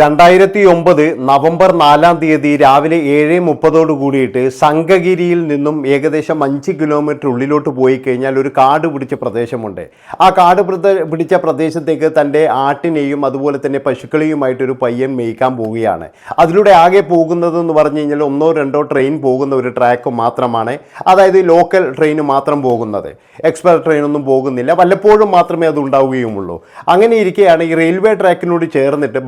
രണ്ടായിരത്തി ഒമ്പത് നവംബർ നാലാം തീയതി രാവിലെ ഏഴ് മുപ്പതോട് കൂടിയിട്ട് സംഘഗിരിയിൽ നിന്നും ഏകദേശം അഞ്ച് കിലോമീറ്റർ ഉള്ളിലോട്ട് പോയി കഴിഞ്ഞാൽ ഒരു കാട് പിടിച്ച പ്രദേശമുണ്ട്. ആ കാട് പിടിച്ച പ്രദേശത്തേക്ക് തന്റെ ആട്ടിനെയും അതുപോലെ തന്നെ പശുക്കളെയുമായിട്ടൊരു പയ്യൻ മേയ്ക്കാൻ പോവുകയാണ്. അതിലൂടെ ആകെ പോകുന്നതെന്ന് പറഞ്ഞു കഴിഞ്ഞാൽ ഒന്നോ രണ്ടോ ട്രെയിൻ പോകുന്ന ഒരു ട്രാക്ക് മാത്രമാണ്. അതായത് ലോക്കൽ ട്രെയിൻ മാത്രം പോകുന്നത്. എക്സ്പ്രസ് ട്രെയിനൊന്നും പോകുന്നില്ല. വല്ലപ്പോഴും മാത്രമേ അത് ഉണ്ടാവുകയുമുള്ളൂ. അങ്ങനെ ഇരിക്കെയാണ് ഈ റെയിൽവേ ട്രാക്കിനോട് ചേർന്നിട്ട്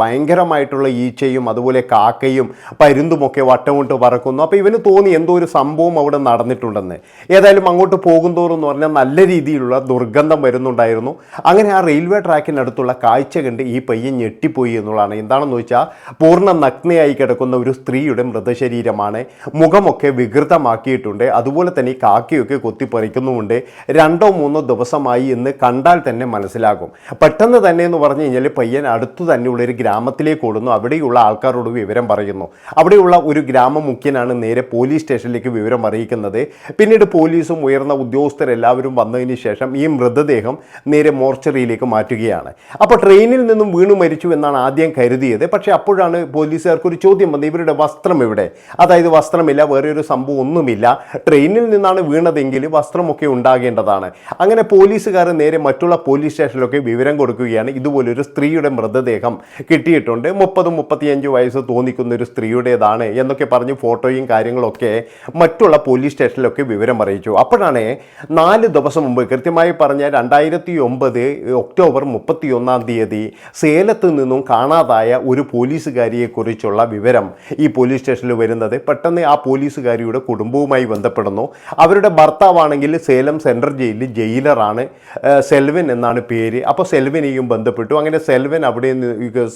ഭയങ്കരമായിട്ടുള്ള ഈച്ചയും അതുപോലെ കാക്കയും പരുന്തുമൊക്കെ വട്ടമിട്ട് പറക്കുന്നു. അപ്പോൾ ഇവന് തോന്നി എന്തോ ഒരു സംഭവം അവിടെ നടന്നിട്ടുണ്ടെന്ന്. ഏതായാലും അങ്ങോട്ട് പോകുന്തോറും എന്ന് പറഞ്ഞാൽ നല്ല രീതിയിലുള്ള ദുർഗന്ധം വരുന്നുണ്ടായിരുന്നു. അങ്ങനെ ആ റെയിൽവേ ട്രാക്കിനടുത്തുള്ള കാഴ്ച കണ്ട് ഈ പയ്യൻ ഞെട്ടിപ്പോയി എന്നുള്ളതാണ്. എന്താണെന്ന് വെച്ചാൽ പൂർണ നഗ്നയായി കിടക്കുന്ന ഒരു സ്ത്രീയുടെ മൃതശരീരമാണ്. മുഖമൊക്കെ വികൃതമാക്കിയിട്ടുണ്ട്. അതുപോലെ തന്നെ കാക്കയൊക്കെ കൊത്തിപ്പറിക്കുന്നുമുണ്ട്. രണ്ടോ മൂന്നോ ദിവസമായി എന്ന് കണ്ടാൽ തന്നെ മനസ്സിലാകും. പെട്ടെന്ന് തന്നെ എന്ന് പറഞ്ഞു കഴിഞ്ഞാൽ പയ്യൻ അടുത്തു തന്നെയുള്ള ഒരു ഗ്രാമത്തിലേക്ക് ഓടുന്നു അവിടെയുള്ള ആൾക്കാരോട് വിവരം പറയുന്നു. അവിടെയുള്ള ഒരു ഗ്രാമ മുഖ്യനാണ് നേരെ പോലീസ് സ്റ്റേഷനിലേക്ക് വിവരം അറിയിക്കുന്നത്. പിന്നീട് പോലീസും ഉയർന്ന ഉദ്യോഗസ്ഥരെല്ലാവരും വന്നതിന് ശേഷം ഈ മൃതദേഹം നേരെ മോർച്ചറിയിലേക്ക് മാറ്റുകയാണ്. അപ്പോൾ ട്രെയിനിൽ നിന്നും വീണു മരിച്ചു എന്നാണ് ആദ്യം കരുതിയത്. പക്ഷേ അപ്പോഴാണ് പോലീസുകാർക്ക് ഒരു ചോദ്യം വന്നത് ഇവരുടെ വസ്ത്രം ഇവിടെ അതായത് വസ്ത്രമില്ല വേറെ ഒരു സംഭവം ഒന്നുമില്ല. ട്രെയിനിൽ നിന്നാണ് വീണതെങ്കിൽ വസ്ത്രമൊക്കെ ഉണ്ടാകേണ്ടതാണ്. അങ്ങനെ പോലീസുകാർ നേരെ മറ്റുള്ള പോലീസ് സ്റ്റേഷനിലൊക്കെ വിവരം കൊടുക്കുകയാണ്. ഇതുപോലൊരു സ്ത്രീയുടെ മൃതദേഹം കിട്ടിയിട്ടുണ്ട്. മുപ്പതും മുപ്പത്തിയഞ്ച് വയസ്സ് തോന്നിക്കുന്ന ഒരു സ്ത്രീയുടേതാണ് എന്നൊക്കെ പറഞ്ഞ് ഫോട്ടോയും കാര്യങ്ങളൊക്കെ മറ്റുള്ള പോലീസ് സ്റ്റേഷനിലൊക്കെ വിവരം അറിയിച്ചു. അപ്പോഴാണ് നാല് ദിവസം മുമ്പ് കൃത്യമായി പറഞ്ഞ രണ്ടായിരത്തി ഒമ്പത് ഒക്ടോബർ മുപ്പത്തി ഒന്നാം തീയതി സേലത്ത് നിന്നും കാണാതായ ഒരു പോലീസുകാരിയെക്കുറിച്ചുള്ള വിവരം ഈ പോലീസ് സ്റ്റേഷനിൽ വരുന്നത്. പെട്ടെന്ന് ആ പോലീസുകാരിയുടെ കുടുംബവുമായി ബന്ധപ്പെടുന്നു. അവരുടെ ഭർത്താവാണെങ്കിൽ സേലം സെൻട്രൽ ജയിലിൽ ജയിലറാണ് സെൽവിൻ എന്നാണ് പേര്. അപ്പോൾ സെൽവനെയും ബന്ധപ്പെട്ടു. അങ്ങനെ സെൽവൻ അവിടെ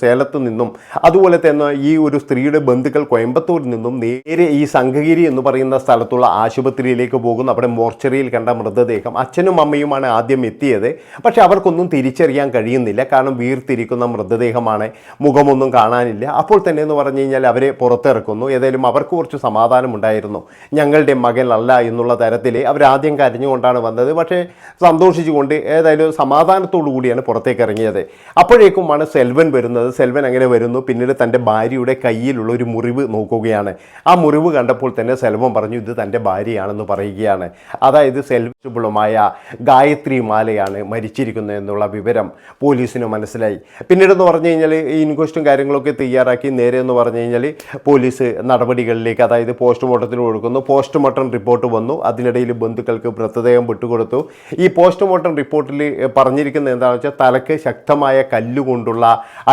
സേലത്ത് നിന്നും അതുപോലെ തന്നെ ഈ ഒരു സ്ത്രീയുടെ ബന്ധുക്കൾ കോയമ്പത്തൂരിൽ നിന്നും നേരെ ഈ സംഘഗിരി എന്ന് പറയുന്ന സ്ഥലത്തുള്ള ആശുപത്രിയിലേക്ക് പോകുന്നു. അവിടെ മോർച്ചറിയിൽ കണ്ട മൃതദേഹം. അച്ഛനും അമ്മയുമാണ് ആദ്യം എത്തിയത്. പക്ഷെ അവർക്കൊന്നും തിരിച്ചറിയാൻ കഴിയുന്നില്ല. കാരണം വീർത്തിരിക്കുന്ന മൃതദേഹമാണ്. മുഖമൊന്നും കാണാനില്ല. അപ്പോൾ തന്നെ എന്ന് പറഞ്ഞു കഴിഞ്ഞാൽ അവരെ പുറത്തിറക്കുന്നു. ഏതായാലും അവർക്ക് കുറച്ച് സമാധാനമുണ്ടായിരുന്നു ഞങ്ങളുടെ മകനല്ല എന്നുള്ള തരത്തിൽ അവരാദ്യം കരഞ്ഞുകൊണ്ടാണ് വന്നത്. പക്ഷേ സന്തോഷിച്ചുകൊണ്ട് ഏതായാലും സമാധാനത്തോടു കൂടിയാണ് പുറത്തേക്ക് ഇറങ്ങിയത്. അപ്പോഴേക്കുമാണ് സെൽവൻ വരുന്നത്. സെൽവൻ അങ്ങനെ വരുന്നു. പിന്നീട് തന്റെ ഭാര്യയുടെ കയ്യിലുള്ള ഒരു മുറിവ് നോക്കുകയാണ്. ആ മുറിവ് കണ്ടപ്പോൾ തന്നെ സെൽവം പറഞ്ഞു ഇത് തന്റെ ഭാര്യയാണെന്ന് പറയുകയാണ്. അതായത് സെൽവബിളുമായ ഗായത്രി മാലയാണ് മരിച്ചിരിക്കുന്നത് എന്നുള്ള വിവരം പോലീസിന് മനസ്സിലായി. പിന്നീട് എന്ന് പറഞ്ഞു കഴിഞ്ഞാൽ ഈ ഇൻക്വസ്റ്റും കാര്യങ്ങളൊക്കെ തയ്യാറാക്കി നേരെ എന്ന് പറഞ്ഞു കഴിഞ്ഞാൽ പോലീസ് നടപടികളിലേക്ക് അതായത് പോസ്റ്റ്മോർട്ടത്തിന് കൊടുക്കുന്നു പോസ്റ്റ്മോർട്ടം റിപ്പോർട്ട് വന്നു. അതിനിടയിൽ ബന്ധുക്കൾക്ക് മൃതദേഹം വിട്ടുകൊടുത്തു. ഈ പോസ്റ്റ്മോർട്ടം റിപ്പോർട്ടിൽ പറഞ്ഞിരിക്കുന്നത് എന്താണെന്ന് വെച്ചാൽ തലക്ക് ശക്തമായ കല്ലുകൊണ്ടുള്ള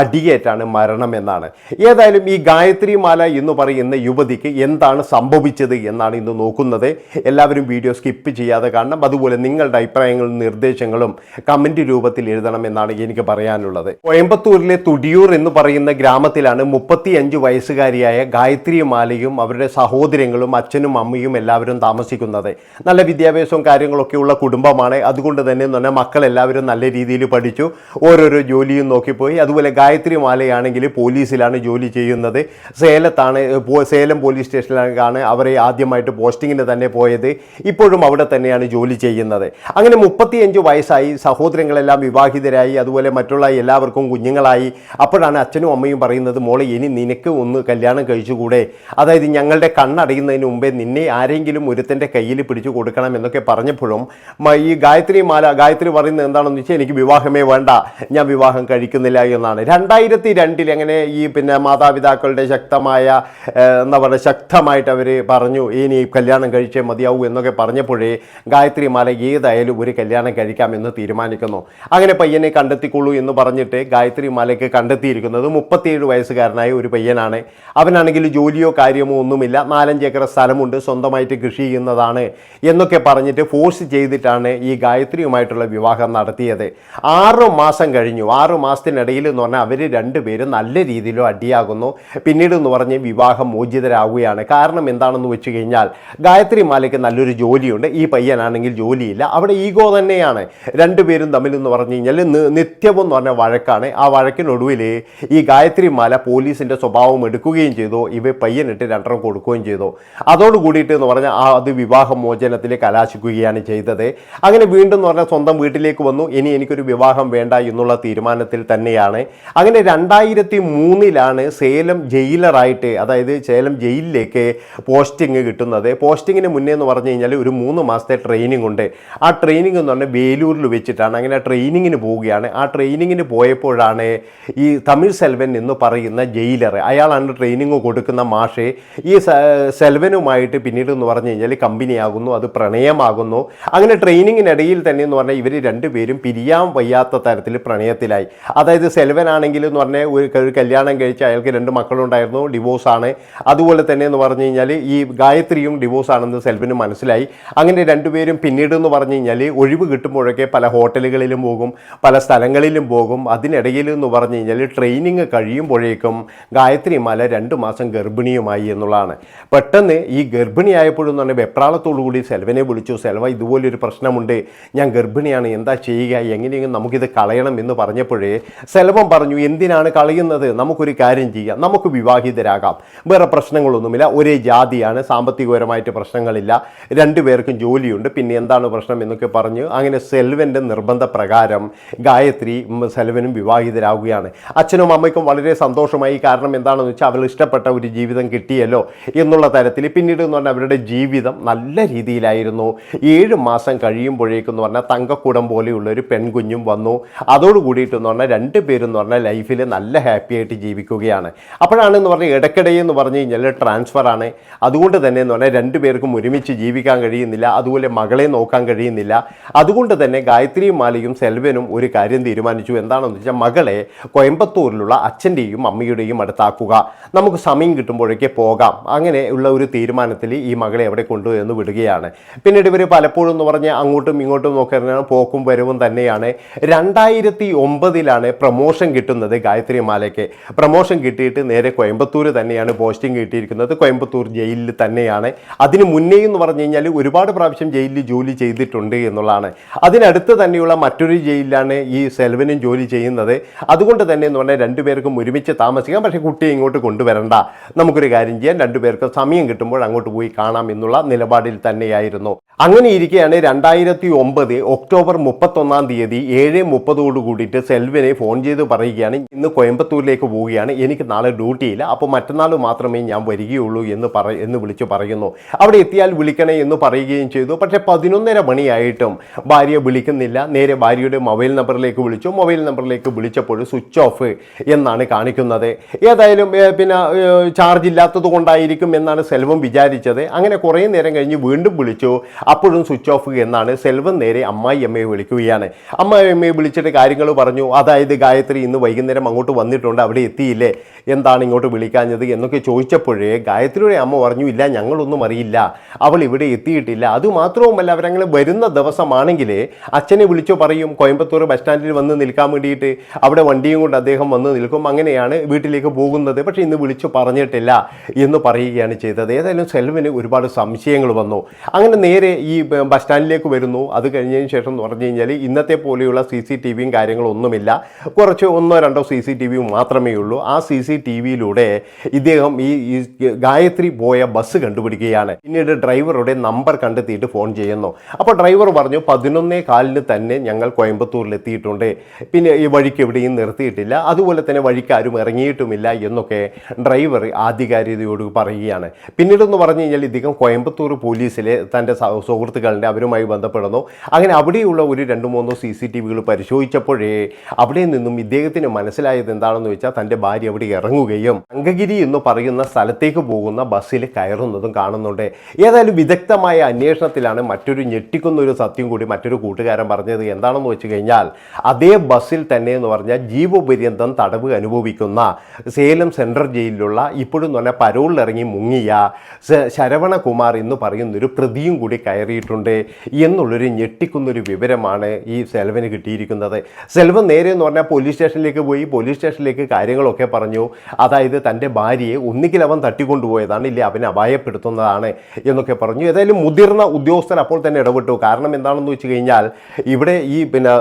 അടിയേറ്റാണ് മരണം. എന്നാണ്. ഏതായാലും ഈ ഗായത്രി മാല എന്ന് പറയുന്ന യുവതിക്ക് എന്താണ് സംഭവിച്ചത് എന്നാണ് ഇന്ന് നോക്കുന്നത്. എല്ലാവരും വീഡിയോ സ്കിപ്പ് ചെയ്യാതെ കാണണം. അതുപോലെ നിങ്ങളുടെ അഭിപ്രായങ്ങളും നിർദ്ദേശങ്ങളും കമന്റ് രൂപത്തിൽ എഴുതണം എന്നാണ് എനിക്ക് പറയാനുള്ളത്. കോയമ്പത്തൂരിലെ തുടിയൂർ എന്ന് പറയുന്ന ഗ്രാമത്തിലാണ് മുപ്പത്തിയഞ്ച് വയസ്സുകാരിയായ ഗായത്രി മാലയും അവരുടെ സഹോദരങ്ങളും അച്ഛനും അമ്മയും എല്ലാവരും താമസിക്കുന്നത്. നല്ല വിദ്യാഭ്യാസവും കാര്യങ്ങളൊക്കെ ഉള്ള കുടുംബമാണ്. അതുകൊണ്ട് തന്നെ പറഞ്ഞാൽ മക്കളെല്ലാവരും നല്ല രീതിയിൽ പഠിച്ചു. ഓരോരോ ജോലിയും നോക്കിപ്പോയി. അതുപോലെ ഗായത്രി മാലയാണെങ്കിൽ പോലീസിലാണ് ജോലി ചെയ്യുന്നത്. സേലത്താണ് സേലം പോലീസ് സ്റ്റേഷനിലാണ് അവരെ ആദ്യമായിട്ട് പോസ്റ്റിങ്ങിന് തന്നെ പോയത്. ഇപ്പോഴും അവിടെ തന്നെയാണ് ജോലി ചെയ്യുന്നത്. അങ്ങനെ മുപ്പത്തിയഞ്ച് വയസ്സായി സഹോദരങ്ങളെല്ലാം വിവാഹിതരായി അതുപോലെ മറ്റുള്ള എല്ലാവർക്കും കുഞ്ഞുങ്ങളായി. അപ്പോഴാണ് അച്ഛനും അമ്മയും പറയുന്നത് മോളെ ഇനി നിനക്ക് ഒന്ന് കല്യാണം കഴിച്ചുകൂടെ? അതായത് ഞങ്ങളുടെ കണ്ണടയുന്നതിന് മുമ്പേ നിന്നെ ആരെങ്കിലും ഒരുത്തന്റെ കയ്യിൽ പിടിച്ചു കൊടുക്കണം എന്നൊക്കെ പറഞ്ഞപ്പോഴും ഈ ഗായത്രി മാല ഗായത്രി പറയുന്നത് എന്താണെന്ന് വെച്ചാൽ എനിക്ക് വിവാഹമേ വേണ്ട. ഞാൻ വിവാഹം കഴിക്കുന്നില്ല എന്നാണ്. രണ്ടായിരത്തി രണ്ടിൽ അങ്ങനെ ഈ പിന്നെ മാതാപിതാക്കളുടെ ശക്തമായ എന്താ പറയുക ശക്തമായിട്ട് അവർ പറഞ്ഞു ഇനി കല്യാണം കഴിച്ചേ മതിയാവൂ എന്നൊക്കെ പറഞ്ഞപ്പോഴേ ഗായത്രി മാല ഏതായാലും ഒരു കല്യാണം കഴിക്കാമെന്ന് തീരുമാനിക്കുന്നു. അങ്ങനെ പയ്യനെ കണ്ടെത്തിക്കൊള്ളൂ എന്ന് പറഞ്ഞിട്ട് ഗായത്രി മാലയ്ക്ക് കണ്ടെത്തിയിരിക്കുന്നത് മുപ്പത്തിയേഴ് വയസ്സുകാരനായ ഒരു പയ്യനാണ്. അവനാണെങ്കിൽ ജോലിയോ കാര്യമോ ഒന്നുമില്ല. നാലഞ്ച് ഏക്കർ സ്ഥലമുണ്ട്. സ്വന്തമായിട്ട് കൃഷി ചെയ്യുന്നതാണ് എന്നൊക്കെ പറഞ്ഞിട്ട് ഫോഴ്സ് ചെയ്തിട്ടാണ് ഈ ഗായത്രിയുമായിട്ടുള്ള വിവാഹം നടത്തിയത്. ആറു മാസം കഴിഞ്ഞു. ആറു മാസത്തിനിടയിൽ എന്ന് പറഞ്ഞാൽ അവർ രണ്ടുപേരും നല്ല രീതിയിലും അടിയാകുന്നു. പിന്നീട് എന്ന് പറഞ്ഞ് വിവാഹം മോചിതരാകുകയാണ് കാരണം എന്താണെന്ന് വെച്ച് കഴിഞ്ഞാൽ ഗായത്രി മാലയ്ക്ക് നല്ലൊരു ജോലിയുണ്ട്. ഈ പയ്യനാണെങ്കിൽ ജോലിയില്ല. അവിടെ ഈഗോ തന്നെയാണ്. രണ്ടുപേരും തമ്മിൽ എന്ന് പറഞ്ഞു കഴിഞ്ഞാൽ നിത്യം എന്ന് പറഞ്ഞ വഴക്കാണ്. ആ വഴക്കിനൊടുവിൽ ഈ ഗായത്രി മാല പോലീസിന്റെ സ്വഭാവം എടുക്കുകയും ചെയ്തു. ഇവ പയ്യനിട്ട് രണ്ടെണ്ണം കൊടുക്കുകയും ചെയ്തു. അതോട് കൂടിയിട്ട് എന്ന് പറഞ്ഞാൽ ആ അത് വിവാഹ മോചനത്തിൽ കലാശിക്കുകയാണ് ചെയ്തത്. അങ്ങനെ വീണ്ടും എന്ന് പറഞ്ഞാൽ സ്വന്തം വീട്ടിലേക്ക് വന്നു. ഇനി എനിക്കൊരു വിവാഹം വേണ്ട എന്നുള്ള തീരുമാനത്തിൽ തന്നെയാണ്. അങ്ങനെ രണ്ടായിരത്തി രണ്ടായിരത്തി മൂന്നിലാണ് സേലം ജയിലറായിട്ട് അതായത് സേലം ജയിലിലേക്ക് പോസ്റ്റിംഗ് കിട്ടുന്നത്. പോസ്റ്റിങ്ങിന് മുന്നേ എന്ന് പറഞ്ഞു കഴിഞ്ഞാൽ ഒരു മൂന്ന് മാസത്തെ ട്രെയിനിങ് ഉണ്ട്. ആ ട്രെയിനിങ് എന്ന് പറഞ്ഞാൽ വേലൂരിൽ വെച്ചിട്ടാണ്. അങ്ങനെ ട്രെയിനിങ്ങിന് പോവുകയാണ്. ആ ട്രെയിനിങ്ങിന് പോയപ്പോഴാണ് ഈ തമിഴ് സെൽവൻ എന്ന് പറയുന്ന ജയിലർ അയാളാണ് ട്രെയിനിങ് കൊടുക്കുന്ന മാഷെ. ഈ സെൽവനുമായിട്ട് പിന്നീട് എന്ന് പറഞ്ഞു കഴിഞ്ഞാൽ കമ്പനിയാകുന്നു അത് പ്രണയമാകുന്നു. അങ്ങനെ ട്രെയിനിങ്ങിനിടയിൽ തന്നെ എന്ന് പറഞ്ഞാൽ ഇവർ രണ്ടുപേരും പിരിയാൻ വയ്യാത്ത തരത്തിൽ പ്രണയത്തിലായി. അതായത് സെൽവനാണെങ്കിൽ എന്ന് പറഞ്ഞാൽ ഒരു ഒരു കല്യാണം കഴിച്ച് അയാൾക്ക് രണ്ട് മക്കളുണ്ടായിരുന്നു ഡിവോഴ്സാണ് അതുപോലെ തന്നെ എന്ന് പറഞ്ഞു കഴിഞ്ഞാൽ ഈ ഗായത്രിയും ഡിവോഴ്സ് ആണെന്ന് സെൽവിന് മനസ്സിലായി. അങ്ങനെ രണ്ടുപേരും പിന്നീട് എന്ന് പറഞ്ഞു കഴിഞ്ഞാൽ ഒഴിവ് കിട്ടുമ്പോഴൊക്കെ പല ഹോട്ടലുകളിലും പോകും പല സ്ഥലങ്ങളിലും പോകും. അതിനിടയിൽ എന്ന് പറഞ്ഞു കഴിഞ്ഞാൽ ട്രെയിനിങ് കഴിയുമ്പോഴേക്കും ഗായത്രി മല രണ്ട് മാസം ഗർഭിണിയുമായി എന്നുള്ളതാണ്. പെട്ടെന്ന് ഈ ഗർഭിണിയായപ്പോഴും തന്നെ വെപ്രാളത്തോടു കൂടി സെൽവനെ വിളിച്ചു സെൽവ ഇതുപോലൊരു പ്രശ്നമുണ്ട്. ഞാൻ ഗർഭിണിയാണ്. എന്താ ചെയ്യുക? എങ്ങനെയെങ്കിലും നമുക്കിത് കളയണം എന്ന് പറഞ്ഞപ്പോഴേ സെൽവം പറഞ്ഞു എന്തിനാണ് കളയുന്നത്? നമുക്കൊരു കാര്യം ചെയ്യാം. നമുക്ക് വിവാഹിതരാകാം. വേറെ പ്രശ്നങ്ങളൊന്നുമില്ല. ഒരേ ജാതിയാണ്. സാമ്പത്തികപരമായിട്ട് പ്രശ്നങ്ങളില്ല. രണ്ടുപേർക്കും ജോലിയുണ്ട്. പിന്നെ എന്താണ് പ്രശ്നം എന്നൊക്കെ പറഞ്ഞു അങ്ങനെ സെൽവന്റെ നിർബന്ധ പ്രകാരം ഗായത്രി സെൽവനും വിവാഹിതരാകുകയാണ്. അച്ഛനും അമ്മയ്ക്കും വളരെ സന്തോഷമായി. കാരണം എന്താണെന്ന് വെച്ചാൽ അവൾ ഇഷ്ടപ്പെട്ട ഒരു ജീവിതം കിട്ടിയല്ലോ എന്നുള്ള തരത്തിൽ. പിന്നീട് എന്ന് പറഞ്ഞാൽ അവരുടെ ജീവിതം നല്ല രീതിയിലായിരുന്നു. ഏഴ് മാസം കഴിയുമ്പോഴേക്കും എന്ന് പറഞ്ഞാൽ തങ്കക്കൂടം പോലെയുള്ള ഒരു പെൺകുഞ്ഞും വന്നു. അതോട് കൂടിയിട്ട് എന്ന് പറഞ്ഞാൽ രണ്ട് എന്ന് പറഞ്ഞാൽ ലൈഫിൽ നല്ല ഹാപ്പി ആയിട്ട് ജീവിക്കുകയാണ്. അപ്പോഴാണ് എന്ന് പറഞ്ഞാൽ ഇടയ്ക്കിടെ എന്ന് പറഞ്ഞു കഴിഞ്ഞാൽ ട്രാൻസ്ഫർ ആണ്. അതുകൊണ്ട് തന്നെ എന്ന് പറഞ്ഞാൽ രണ്ട് പേർക്കും ഒരുമിച്ച് ജീവിക്കാൻ കഴിയുന്നില്ല. അതുപോലെ മകളെ നോക്കാൻ കഴിയുന്നില്ല. അതുകൊണ്ട് തന്നെ ഗായത്രിയും മാലയും സെൽവനും ഒരു കാര്യം തീരുമാനിച്ചു. എന്താണെന്ന് വെച്ചാൽ മകളെ കോയമ്പത്തൂരിലുള്ള അച്ഛന്റെയും അമ്മയുടെയും അടുത്താക്കുക. നമുക്ക് സമയം കിട്ടുമ്പോഴേക്ക് പോകാം. അങ്ങനെ ഉള്ള ഒരു തീരുമാനത്തിൽ ഈ മകളെ എവിടെ കൊണ്ടുവന്ന് വിടുകയാണ്. പിന്നീട് ഇവർ പലപ്പോഴും എന്ന് പറഞ്ഞാൽ അങ്ങോട്ടും ഇങ്ങോട്ടും നോക്കുന്ന പോക്കും വരവും തന്നെയാണ്. രണ്ടായിരത്തി ഒമ്പതിലാണ് പ്രമോഷൻ കിട്ടുന്നത് ഗായത്രി മാലയ്ക്ക് പ്രമോഷൻ കിട്ടിയിട്ട് നേരെ കോയമ്പത്തൂർ തന്നെയാണ് പോസ്റ്റിംഗ് കിട്ടിയിരിക്കുന്നത്. കോയമ്പത്തൂർ ജയിലിൽ തന്നെയാണ്. അതിന് മുന്നേ എന്ന് പറഞ്ഞു കഴിഞ്ഞാൽ ഒരുപാട് പ്രാവശ്യം ജയിലിൽ ജോലി ചെയ്തിട്ടുണ്ട് എന്നുള്ളതാണ്. അതിനടുത്ത് തന്നെയുള്ള മറ്റൊരു ജയിലിലാണ് ഈ സെൽവനും ജോലി ചെയ്യുന്നത്. അതുകൊണ്ട് തന്നെ എന്ന് പറഞ്ഞാൽ രണ്ടുപേർക്കും ഒരുമിച്ച് താമസിക്കാം. പക്ഷേ കുട്ടിയെ ഇങ്ങോട്ട് കൊണ്ടുവരണ്ട. നമുക്കൊരു കാര്യം ചെയ്യാം. രണ്ടുപേർക്കും സമയം കിട്ടുമ്പോൾ അങ്ങോട്ട് പോയി കാണാം എന്നുള്ള നിലപാടിൽ തന്നെയായിരുന്നു. അങ്ങനെ ഇരിക്കെയാണ് രണ്ടായിരത്തി ഒമ്പത് ഒക്ടോബർ മുപ്പത്തൊന്നാം തീയതി ഏഴ് മുപ്പതോട് കൂടിയിട്ട് സെൽവിനെ ഫോൺ ചെയ്ത് പറയുകയാണ്. ഇന്ന് കോയമ്പത്തൂരിലേക്ക് പോവുകയാണ്. എനിക്ക് നാളെ ഡ്യൂട്ടിയില്ല അപ്പോൾ മറ്റന്നാൾ മാത്രമേ ഞാൻ വരികയുള്ളൂ എന്ന് പറ എന്ന് വിളിച്ചു പറയുന്നു. അവിടെ എത്തിയാൽ വിളിക്കണേ എന്ന് പറയുകയും ചെയ്തു. പക്ഷേ പതിനൊന്നര മണിയായിട്ടും ഭാര്യ വിളിക്കുന്നില്ല. നേരെ ഭാര്യയുടെ മൊബൈൽ നമ്പറിലേക്ക് വിളിച്ചു. മൊബൈൽ നമ്പറിലേക്ക് വിളിച്ചപ്പോൾ സ്വിച്ച് ഓഫ് എന്നാണ് കാണിക്കുന്നത്. ഏതായാലും പിന്നെ ചാർജ് ഇല്ലാത്തത് കൊണ്ടായിരിക്കും എന്നാണ് സെൽവം വിചാരിച്ചത്. അങ്ങനെ കുറേ നേരം കഴിഞ്ഞ് വീണ്ടും വിളിച്ചു. അപ്പോഴും സ്വിച്ച് ഓഫ് എന്നാണ് സെൽവം നേരെ അമ്മായി അമ്മയെ വിളിക്കുകയാണ്. അമ്മായി അമ്മയെ വിളിച്ചിട്ട് കാര്യങ്ങൾ പറഞ്ഞു. അതായത് ഗായത്രി ഇന്ന് വൈകുന്നേരം അങ്ങോട്ട് വന്നിട്ടുണ്ട് അവിടെ എത്തിയില്ലേ? എന്താണ് ഇങ്ങോട്ട് വിളിക്കാഞ്ഞത്? എന്നൊക്കെ ചോദിച്ചപ്പോഴേ ഗായത്രിയുടെ അമ്മ പറഞ്ഞു ഇല്ല ഞങ്ങളൊന്നും അറിയില്ല. അവൾ ഇവിടെ എത്തിയിട്ടില്ല. അതുമാത്രവുമല്ല അവരങ്ങനെ വരുന്ന ദിവസമാണെങ്കിൽ അച്ഛനെ വിളിച്ചോ പറയും കോയമ്പത്തൂർ ബസ് സ്റ്റാൻഡിൽ വന്ന് നിൽക്കാൻ വേണ്ടിയിട്ട് അവിടെ വണ്ടിയും കൊണ്ട് അദ്ദേഹം വന്ന് നിൽക്കും. അങ്ങനെയാണ് വീട്ടിലേക്ക് പോകുന്നത്. പക്ഷേ ഇന്ന് വിളിച്ചു പറഞ്ഞിട്ടില്ല എന്ന് പറയുകയാണ് ചെയ്തത്. ഏതായാലും സെൽവിന് ഒരുപാട് സംശയങ്ങൾ വന്നു. അങ്ങനെ നേരെ ഈ ബസ് സ്റ്റാൻഡിലേക്ക് വരുന്നു. അത് കഴിഞ്ഞതിന് ശേഷം എന്ന് പറഞ്ഞു കഴിഞ്ഞാൽ ഇന്നത്തെ പോലെയുള്ള സി സി ടി വിയും കാര്യങ്ങളൊന്നുമില്ല കുറച്ച് ഒന്നോ രണ്ടോ സി സി ടി വിയും മാത്രമേ ഉള്ളൂ ആ സി സി ടി വിയിലൂടെ ഇദ്ദേഹം ഈ ഗായത്രി പോയ ബസ് കണ്ടുപിടിക്കുകയാണ്. പിന്നീട് ഡ്രൈവറുടെ നമ്പർ കണ്ടെത്തിയിട്ട് ഫോൺ ചെയ്യുന്നു. അപ്പോൾ ഡ്രൈവർ പറഞ്ഞു പതിനൊന്നേ കാലിന് തന്നെ ഞങ്ങൾ കോയമ്പത്തൂരിൽ എത്തിയിട്ടുണ്ട് പിന്നെ ഈ വഴിക്ക് എവിടെയും നിർത്തിയിട്ടില്ല. അതുപോലെ തന്നെ വഴിക്ക് ആരും ഇറങ്ങിയിട്ടുമില്ല എന്നൊക്കെ ഡ്രൈവർ ആധികാരികതയോട് പറയുകയാണ്. പിന്നീട് എന്ന് പറഞ്ഞു കഴിഞ്ഞാൽ ഇദ്ദേഹം കോയമ്പത്തൂർ പോലീസിലെ തന്റെ സുഹൃത്തുക്കളുടെ അവരുമായി ബന്ധപ്പെടുന്നു. അങ്ങനെ അവിടെയുള്ള ഒരു രണ്ട് മൂന്നോ സി സി ടി വികൾ പരിശോധിച്ചപ്പോഴേ അവിടെ നിന്നും ഇദ്ദേഹത്തിന് മനസ്സിലായത് എന്താണെന്ന് വെച്ചാൽ തന്റെ ഭാര്യ അവിടെ ഇറങ്ങുകയും അംഗഗിരി എന്ന് പറയുന്ന സ്ഥലത്തേക്ക് പോകുന്ന ബസ്സിൽ കയറുന്നതും കാണുന്നുണ്ട്. ഏതായാലും വിദഗ്ധമായ അന്വേഷണത്തിലാണ് മറ്റൊരു ഞെട്ടിക്കുന്ന ഒരു സത്യം കൂടി മറ്റൊരു കൂട്ടുകാരൻ പറഞ്ഞത്. എന്താണെന്ന് വെച്ച് കഴിഞ്ഞാൽ അതേ ബസ്സിൽ തന്നെ എന്ന് പറഞ്ഞാൽ ജീവപര്യന്തം തടവ് അനുഭവിക്കുന്ന സേലം സെൻട്രൽ ജയിലിലുള്ള ഇപ്പോഴും എന്ന് പരോളിലിറങ്ങി മുങ്ങിയ ശരവണകുമാർ എന്ന് പറയുന്നൊരു പ്രതിയും കൂടി കയറിയിട്ടുണ്ട് എന്നുള്ളൊരു ഞെട്ടിക്കുന്നൊരു വിവരമാണ് ഈ സെൽവന് കിട്ടിയിരിക്കുന്നത്. സെൽവൻ നേരെ എന്ന് പറഞ്ഞാൽ പോലീസ് സ്റ്റേഷനിലേക്ക് പോയി. പോലീസ് സ്റ്റേഷനിലേക്ക് കാര്യങ്ങളൊക്കെ പറഞ്ഞു. അതായത് തന്റെ ഭാര്യയെ ഒന്നുകിൽ അവൻ തട്ടിക്കൊണ്ടുപോയതാണ് ഇല്ലേ അവനെ അപായപ്പെടുത്തുന്നതാണ് എന്നൊക്കെ പറഞ്ഞു. ഏതായാലും മുതിർന്ന ഉദ്യോഗസ്ഥൻ അപ്പോൾ തന്നെ ഇടപെട്ടു. കാരണം എന്താണെന്ന് വെച്ച് കഴിഞ്ഞാൽ ഇവിടെ ഈ പിന്നെ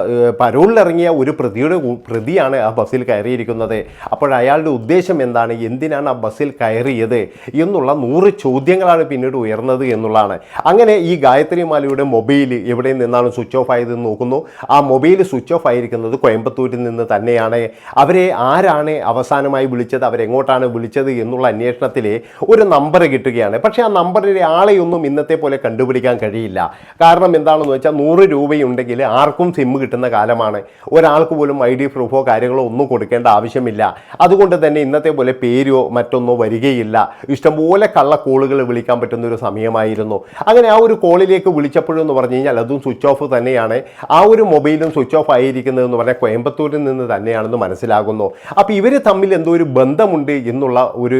പരോളിലിറങ്ങിയ ഒരു പ്രതിയുടെ പ്രതിയാണ് ആ ബസ്സിൽ കയറിയിരിക്കുന്നത്. അപ്പോൾ അയാളുടെ ഉദ്ദേശം എന്താണ്? എന്തിനാണ് ആ ബസ്സിൽ കയറിയത് എന്നുള്ള നൂറ് ചോദ്യങ്ങളാണ് പിന്നീട് ഉയർന്നത് എന്നുള്ളതാണ്. അങ്ങനെ ഈ ഗായത്രി മാലയുടെ മൊബൈൽ എവിടെ നിന്നാണ് സ്വിച്ച് ഓഫ് ആയതെന്ന് നോക്കുന്നു. ആ മൊബൈൽ സ്വിച്ച് ഓഫ് ആയിരിക്കുന്നത് കോയമ്പത്തൂരിൽ നിന്ന് തന്നെയാണ്. അവരെ ആരാണ് അവസാനമായി വിളിച്ചത് അവരെങ്ങോട്ടാണ് വിളിച്ചത് എന്നുള്ള അന്വേഷണത്തിൽ ഒരു നമ്പർ കിട്ടുകയാണ്. പക്ഷേ ആ നമ്പറിലെ ആളെയൊന്നും ഇന്നത്തെ പോലെ കണ്ടുപിടിക്കാൻ കഴിയില്ല. കാരണം എന്താണെന്ന് വെച്ചാൽ നൂറ് രൂപയുണ്ടെങ്കിൽ ആർക്കും സിം കിട്ടുന്ന കാലമാണ്. ഒരാൾക്ക് പോലും ഐ ഡി പ്രൂഫോ കാര്യങ്ങളോ ഒന്നും കൊടുക്കേണ്ട ആവശ്യമില്ല. അതുകൊണ്ട് തന്നെ ഇന്നത്തെ പോലെ പേരോ മറ്റൊന്നോ വരികയില്ല. ഇഷ്ടംപോലെ കള്ള കോളുകൾ വിളിക്കാൻ പറ്റുന്ന ഒരു സമയമായിരുന്നു. അങ്ങനെ ആ ഒരു കോളിലേക്ക് വിളിച്ചപ്പോഴെന്ന് പറഞ്ഞു കഴിഞ്ഞാൽ അതും സ്വിച്ച് ഓഫ് തന്നെയാണ്. ആ ഒരു മൊബൈലും സ്വിച്ച് ഓഫ് ആയിരിക്കുന്നതെന്ന് പറഞ്ഞാൽ കോയമ്പത്തൂരിൽ നിന്ന് തന്നെയാണെന്ന് മനസ്സിലാകുന്നു. അപ്പോൾ ഇവർ തമ്മിൽ എന്തോ ഒരു ബന്ധമുണ്ട് എന്നുള്ള ഒരു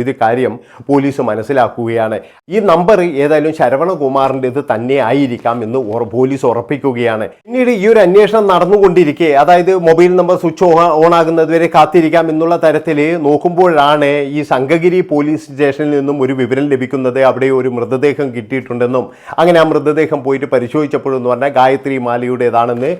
ഒരു കാര്യം പോലീസ് മനസ്സിലാക്കുകയാണ്. ഈ നമ്പർ ഏതായാലും ശരവണകുമാറിന്റെത് തന്നെ ആയിരിക്കാം എന്ന് പോലീസ് ഉറപ്പിക്കുകയാണ്. പിന്നീട് ഈ ഒരു അന്വേഷണം നടന്നുകൊണ്ടിരിക്കെ അതായത് മൊബൈൽ നമ്പർ സ്വിച്ച് ഓൺ ആകുന്നത് വരെ കാത്തിരിക്കാം എന്നുള്ള തരത്തിൽ നോക്കുമ്പോഴാണ് ഈ സംഘഗിരി പോലീസ് സ്റ്റേഷനിൽ നിന്നും ഒരു വിവരം ലഭിക്കുന്നത്. അവിടെ ഒരു മൃതദേഹം കിട്ടിയിട്ടുണ്ടെന്നും അങ്ങനെ ആ മൃതദേഹം പോയിട്ട് പരിശോധിച്ചപ്പോഴെന്ന് പറഞ്ഞാൽ ഗായത്രി മാലയുടേതാണെന്ന്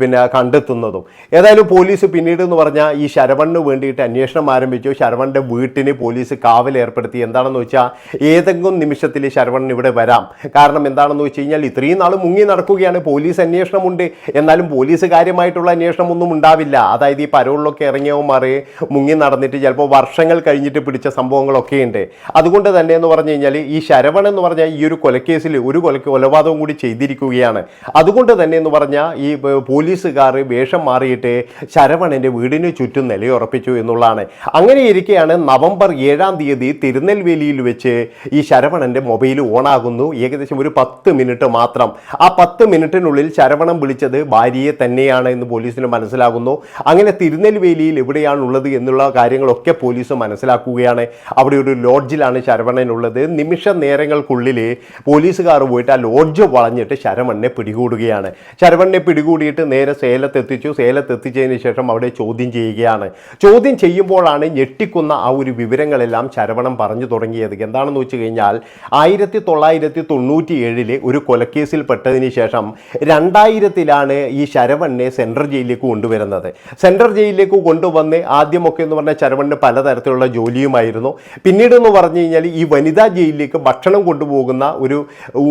പിന്നെ കണ്ടെത്തുന്നതും. ഏതായാലും പോലീസ് പിന്നീട് എന്ന് പറഞ്ഞാൽ ശരവണിന് വേണ്ടിയിട്ട് അന്വേഷണം ആരംഭിച്ചു. ശരവണിന്റെ വീട്ടിന് പോലീസ് കാവൽ ഏർപ്പെടുത്തി. എന്താണെന്ന് വെച്ചാൽ ഏതെങ്കിലും നിമിഷത്തിൽ ശരവണിന് ഇവിടെ വരാം. കാരണം എന്താണെന്ന് വെച്ച് കഴിഞ്ഞാൽ ഇത്രയും നാൾ മുങ്ങി നടക്കുകയാണ്. പോലീസ് അന്വേഷണമുണ്ട്. എന്നാലും പോലീസ് കാര്യമായിട്ടുള്ള അന്വേഷണമൊന്നും ഉണ്ടാവില്ല. അതായത് ഈ പരോളിലൊക്കെ ഇറങ്ങിയവന്മാർ മുങ്ങി നടന്നിട്ട് ചിലപ്പോൾ വർഷങ്ങൾ കഴിഞ്ഞിട്ട് പിടിച്ച സംഭവങ്ങളൊക്കെ ഉണ്ട്. അതുകൊണ്ട് തന്നെ എന്ന് പറഞ്ഞു കഴിഞ്ഞാൽ ഈ ശരവൺ എന്ന് പറഞ്ഞാൽ ഈ ഒരു കൊലക്കേസിൽ ഒരു കൊല കൊലപാതകം കൂടി ചെയ്തിരിക്കുകയാണ്. അതുകൊണ്ട് തന്നെ എന്ന് പറഞ്ഞാൽ ഈ പോലീസുകാർ വേഷം മാറിയിട്ട് ശരവണന്റെ വീടിന് ചുറ്റും നിലയുറപ്പിച്ചു എന്നുള്ളതാണ്. അങ്ങനെ ഇരിക്കെയാണ് നവംബർ ഏഴാം തീയതി തിരുനെൽവേലിയിൽ വെച്ച് ഈ ശരവണന്റെ മൊബൈൽ ഓണാകുന്നു. ഏകദേശം ഒരു പത്ത് മിനിറ്റ് മാത്രം. ആ പത്ത് മിനിറ്റിനുള്ളിൽ ശരവണം വിളിച്ചത് ഭാര്യയെ തന്നെയാണ് എന്ന് പോലീസിന് മനസ്സിലാകുന്നു. അങ്ങനെ തിരുനെൽവേലിയിൽ എവിടെയാണുള്ളത് എന്നുള്ള കാര്യങ്ങളൊക്കെ പോലീസ് മനസ്സിലാക്കുകയാണ്. അവിടെ ഒരു ലോഡ്ജിലാണ് ശരവണനുള്ളത്. നിമിഷ നേരങ്ങൾക്കുള്ളിൽ പോലീസുകാർ പോയിട്ട് ആ ലോഡ്ജ് വളഞ്ഞിട്ട് ശരവണനെ പിടികൂടുകയാണ്. ശരവണനെ പിടികൂടിയിട്ട് നേരെ സേലത്തെത്തിച്ചു സേലത്തെത്തിച്ചതിന് ശേഷം അവിടെ ചോദ്യം ചെയ്യുകയാണ്. ചോദ്യം ചെയ്യുമ്പോഴാണ് ഞെട്ടിക്കുന്ന ആ ഒരു വിവരങ്ങളെല്ലാം ചരവണം പറഞ്ഞു തുടങ്ങിയത്. എന്താണെന്ന് വെച്ച് കഴിഞ്ഞാൽ ആയിരത്തി തൊള്ളായിരത്തി തൊണ്ണൂറ്റി ഏഴിലെ ഒരു കൊലക്കേസിൽ പെട്ടതിന് ശേഷം രണ്ടായിരത്തിലാണ് ഈ ശരവണ്ണെ സെൻട്രൽ ജയിലിലേക്ക് കൊണ്ടുവരുന്നത്. സെൻട്രൽ ജയിലിലേക്ക് കൊണ്ടുവന്ന് ആദ്യമൊക്കെ എന്ന് പറഞ്ഞാൽ ശരവണ്ണന് പലതരത്തിലുള്ള ജോലിയുമായിരുന്നു. പിന്നീട് എന്ന് പറഞ്ഞു കഴിഞ്ഞാൽ ഈ വനിതാ ജയിലിലേക്ക് ഭക്ഷണം കൊണ്ടുപോകുന്ന ഒരു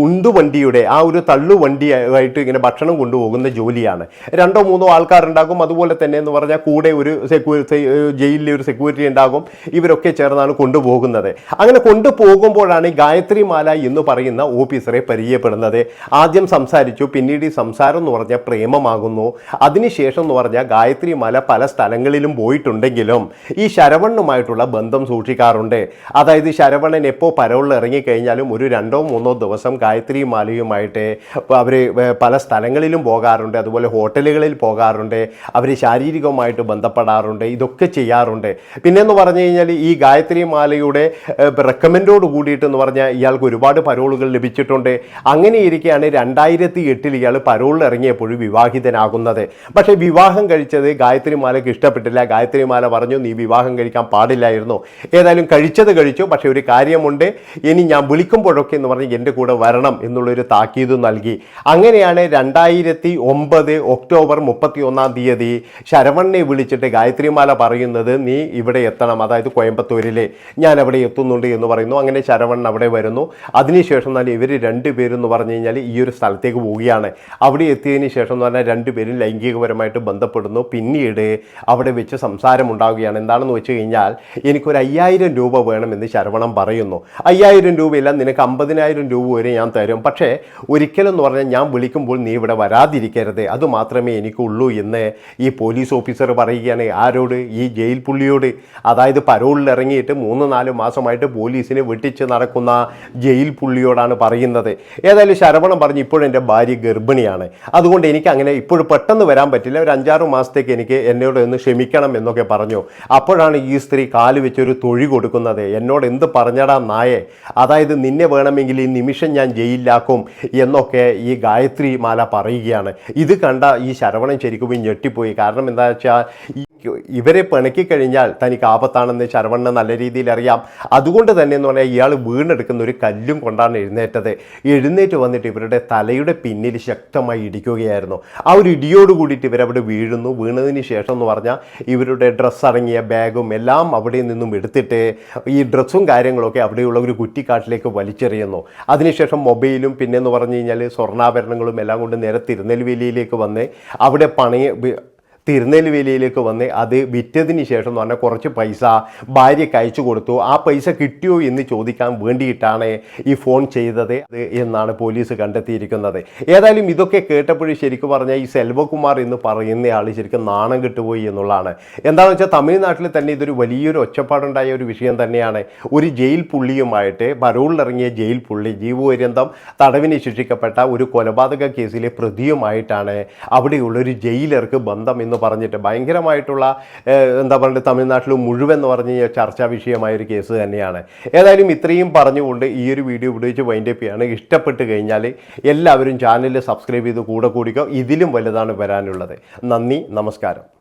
ഉണ്ടുവണ്ടിയുടെ ആ ഒരു തള്ളുവണ്ടി ആയിട്ട് ഇങ്ങനെ ഭക്ഷണം കൊണ്ടുപോകുന്ന ജോലിയാണ്. രണ്ടോ മൂന്നോ ആൾക്കാരുണ്ടാകും. അതുപോലെ തന്നെ എന്ന് പറഞ്ഞാൽ കൂടെ ഒരു ജയിലിലെ ഒരു സെക്യൂരിറ്റി ഉണ്ടാകും. ഇവരൊക്കെ ചേർന്നാണ് കൊണ്ടുപോകുന്നത്. അങ്ങനെ കൊണ്ടുപോകുമ്പോഴാണ് ഈ ഗായത്രി മാല എന്ന് പറയുന്ന ഓഫീസറെ പരിചയപ്പെടുന്നത്. ആദ്യം സംസാരിച്ചു പിന്നീട് ഈ സംസാരം എന്ന് പറഞ്ഞാൽ പ്രേമമാകുന്നു. അതിനുശേഷം എന്ന് പറഞ്ഞാൽ ഗായത്രി മാല പല സ്ഥലങ്ങളിലും പോയിട്ടുണ്ടെങ്കിലും ഈ ശരവണ്ണുമായിട്ടുള്ള ബന്ധം സൂക്ഷിക്കാറുണ്ട്. അതായത് ശരവണൻ എപ്പോൾ പരവുള്ള ഇറങ്ങിക്കഴിഞ്ഞാലും ഒരു രണ്ടോ മൂന്നോ ദിവസം ഗായത്രി മാലയുമായിട്ട് അവർ പല സ്ഥലങ്ങളിലും പോകാറുണ്ട്. അതുപോലെ ഹോട്ടലുകളിൽ പോകാറുണ്ട്. അവർ ശാരീരികമായിട്ട് ബന്ധപ്പെടാറുണ്ട് ഇതൊക്കെ ചെയ്യാറുണ്ട്. പിന്നെന്ന് പറഞ്ഞു കഴിഞ്ഞാൽ ഈ ഗായത്രി മാലയുടെ റെക്കമെൻഡോട് കൂടിയിട്ട് എന്ന് പറഞ്ഞാൽ ഇയാൾക്ക് ഒരുപാട് പരോളുകൾ ലഭിച്ചിട്ടുണ്ട്. അങ്ങനെ ഇരിക്കെയാണ് രണ്ടായിരത്തി എട്ടിൽ ഇയാൾ പരോളിൽ ഇറങ്ങിയപ്പോഴും വിവാഹിതനാകുന്നത്. പക്ഷേ വിവാഹം കഴിച്ചത് ഗായത്രി മാലയ്ക്ക് ഇഷ്ടപ്പെട്ടില്ല. ഗായത്രി മാല പറഞ്ഞു നീ വിവാഹം കഴിക്കാൻ പാടില്ലായിരുന്നു. ഏതായാലും കഴിച്ചത് കഴിച്ചു പക്ഷേ ഒരു കാര്യമുണ്ട്. ഇനി ഞാൻ വിളിക്കുമ്പോഴൊക്കെ എന്ന് പറഞ്ഞ് എന്റെ കൂടെ വരണം എന്നുള്ളൊരു താക്കീത് നൽകി. അങ്ങനെയാണ് രണ്ടായിരത്തി ഒമ്പത് ഒക്ടോബർ മുപ്പത്തി ഒന്നാം തീയതി ശരവണ്ണെ വിളിച്ചിട്ട് ഗായത്രിമാല പറയുന്നത് നീ ഇവിടെ എത്തണം. അതായത് കോയമ്പത്തൂരിലെ ഞാൻ അവിടെ എത്തുന്നുണ്ട് എന്ന് പറയുന്നു. അങ്ങനെ ശരവൺ അവിടെ വരുന്നു. അതിനുശേഷം തന്നെ ഇവർ രണ്ടുപേരും എന്ന് പറഞ്ഞു കഴിഞ്ഞാൽ ഈ ഒരു സ്ഥലത്തേക്ക് പോവുകയാണ്. അവിടെ എത്തിയതിന് ശേഷം എന്ന് പറഞ്ഞാൽ രണ്ടുപേരും ലൈംഗികപരമായിട്ട് ബന്ധപ്പെടുന്നു. പിന്നീട് അവിടെ വെച്ച് സംസാരം ഉണ്ടാവുകയാണ്. എന്താണെന്ന് വെച്ച് കഴിഞ്ഞാൽ എനിക്കൊരു അയ്യായിരം രൂപ വേണമെന്ന് ശരവണൻ പറയുന്നു. അയ്യായിരം രൂപയില്ല നിനക്ക് അമ്പതിനായിരം രൂപ വരെ ഞാൻ തരും. പക്ഷേ ഒരിക്കലും എന്ന് പറഞ്ഞാൽ ഞാൻ വിളിക്കുമ്പോൾ നീ ഇവിടെ വരാതിരിക്കരുത്. അത് മാത്രമേ എനിക്കുള്ളൂ എന്ന് ഈ പോലീസ് ഓഫീസർ പറയുകയാണ്. ആരോട്? ഈ ജയിൽ പുള്ളിയോട്? അതായത് പരോളിൽ ഇറങ്ങിയിട്ട് മൂന്ന് നാല് മാസമായിട്ട് പോലീസിനെ വെട്ടിച്ച് നടക്കുന്ന ജയിൽ പുള്ളിയോടാണ് പറയുന്നത്. ഏതായാലും ശരവണൻ പറഞ്ഞു ഇപ്പോഴെന്റെ ഭാര്യ ഗർഭിണിയാണ്. അതുകൊണ്ട് എനിക്ക് അങ്ങനെ ഇപ്പോഴും പെട്ടെന്ന് വരാൻ പറ്റില്ല. ഒരു അഞ്ചാറ് മാസത്തേക്ക് എനിക്ക് എന്നോട് ഒന്ന് ക്ഷമിക്കണം എന്നൊക്കെ പറഞ്ഞു. അപ്പോഴാണ് ഈ സ്ത്രീ കാൽ വെച്ചൊരു തൊഴി കൊടുക്കുന്നത്. എന്നോട് എന്ത് പറഞ്ഞടാ നായെ? അതായത് നിന്നെ വേണമെങ്കിൽ ഈ നിമിഷം ഞാൻ ജയിലിലാക്കും എന്നൊക്കെ ഈ ഗായത്രി മാല പറയുകയാണ്. ഇത് കണ്ട ഈ ശരവണൻ ശരിക്കും ഞെട്ടിപ്പോയി. കാരണം എന്താ വെച്ചാൽ ഈ ഇവരെ പിണക്കി കഴിഞ്ഞാൽ തനിക്ക് ആപത്താണെന്ന് ശരവണ്ണ നല്ല രീതിയിൽ അറിയാം. അതുകൊണ്ട് തന്നെ എന്ന് പറഞ്ഞാൽ ഇയാൾ വീണെടുക്കുന്ന ഒരു കല്ലും കൊണ്ടാണ് എഴുന്നേറ്റത്. എഴുന്നേറ്റ് വന്നിട്ട് ഇവരുടെ തലയുടെ പിന്നിൽ ശക്തമായി ഇടിക്കുകയായിരുന്നു. ആ ഒരു ഇടിയോട് കൂടിയിട്ട് ഇവരവിടെ വീഴുന്നു. വീണതിന് ശേഷം എന്ന് പറഞ്ഞാൽ ഇവരുടെ ഡ്രസ്സ് അടങ്ങിയ ബാഗും എല്ലാം അവിടെ നിന്നും എടുത്തിട്ട് ഈ ഡ്രസ്സും കാര്യങ്ങളൊക്കെ അവിടെയുള്ള ഒരു കുറ്റിക്കാട്ടിലേക്ക് വലിച്ചെറിയുന്നു. അതിനുശേഷം മൊബൈലും പിന്നെ എന്ന് പറഞ്ഞു കഴിഞ്ഞാൽ സ്വർണാഭരണങ്ങളും എല്ലാം കൊണ്ട് നേരെ തിരുനെൽവേലിയിലേക്ക് വന്ന് അവിടെ പണി തിരുനെൽവേലിയിലേക്ക് വന്ന് അത് വിറ്റതിന് ശേഷം എന്ന് പറഞ്ഞാൽ കുറച്ച് പൈസ ഭാര്യയ്ക്ക് അയച്ചു കൊടുത്തു. ആ പൈസ കിട്ടിയോ എന്ന് ചോദിക്കാൻ വേണ്ടിയിട്ടാണ് ഈ ഫോൺ ചെയ്തത് എന്നാണ് പോലീസ് കണ്ടെത്തിയിരിക്കുന്നത്. ഏതായാലും ഇതൊക്കെ കേട്ടപ്പോഴും ശരിക്കും പറഞ്ഞാൽ ഈ സെൽവകുമാർ എന്ന് പറയുന്നയാൾ ശരിക്കും നാണം കിട്ടുപോയി എന്നുള്ളതാണ്. എന്താണെന്ന് വെച്ചാൽ തമിഴ്നാട്ടിൽ തന്നെ ഇതൊരു വലിയൊരു ഒച്ചപ്പാടുണ്ടായ ഒരു വിഷയം തന്നെയാണ്. ഒരു ജയിൽ പുള്ളിയുമായിട്ട് പരോളിലിറങ്ങിയ ജയിൽ പുള്ളി ജീവപര്യന്തം തടവിന് ശിക്ഷിക്കപ്പെട്ട ഒരു കൊലപാതക കേസിലെ പ്രതിയുമായിട്ടാണ് അവിടെയുള്ളൊരു ജയിലർക്ക് ബന്ധം എന്ന് പറഞ്ഞിട്ട് ഭയങ്കരമായിട്ടുള്ള എന്താ പറയുക തമിഴ്നാട്ടിൽ മുഴുവൻ എന്ന് പറഞ്ഞു കഴിഞ്ഞാൽ ചർച്ചാ വിഷയമായ ഒരു കേസ് തന്നെയാണ്. ഏതായാലും ഇത്രയും പറഞ്ഞുകൊണ്ട് ഈ ഒരു വീഡിയോ വെച്ച് വൈൻഡപ്പ് ചെയ്യാണ്. ഇഷ്ടപ്പെട്ട് കഴിഞ്ഞാൽ എല്ലാവരും ചാനൽ സബ്സ്ക്രൈബ് ചെയ്ത് കൂടെ കൂടിക്കോ. ഇതിലും വലുതാണ് വരാനുള്ളത്. നന്ദി നമസ്കാരം.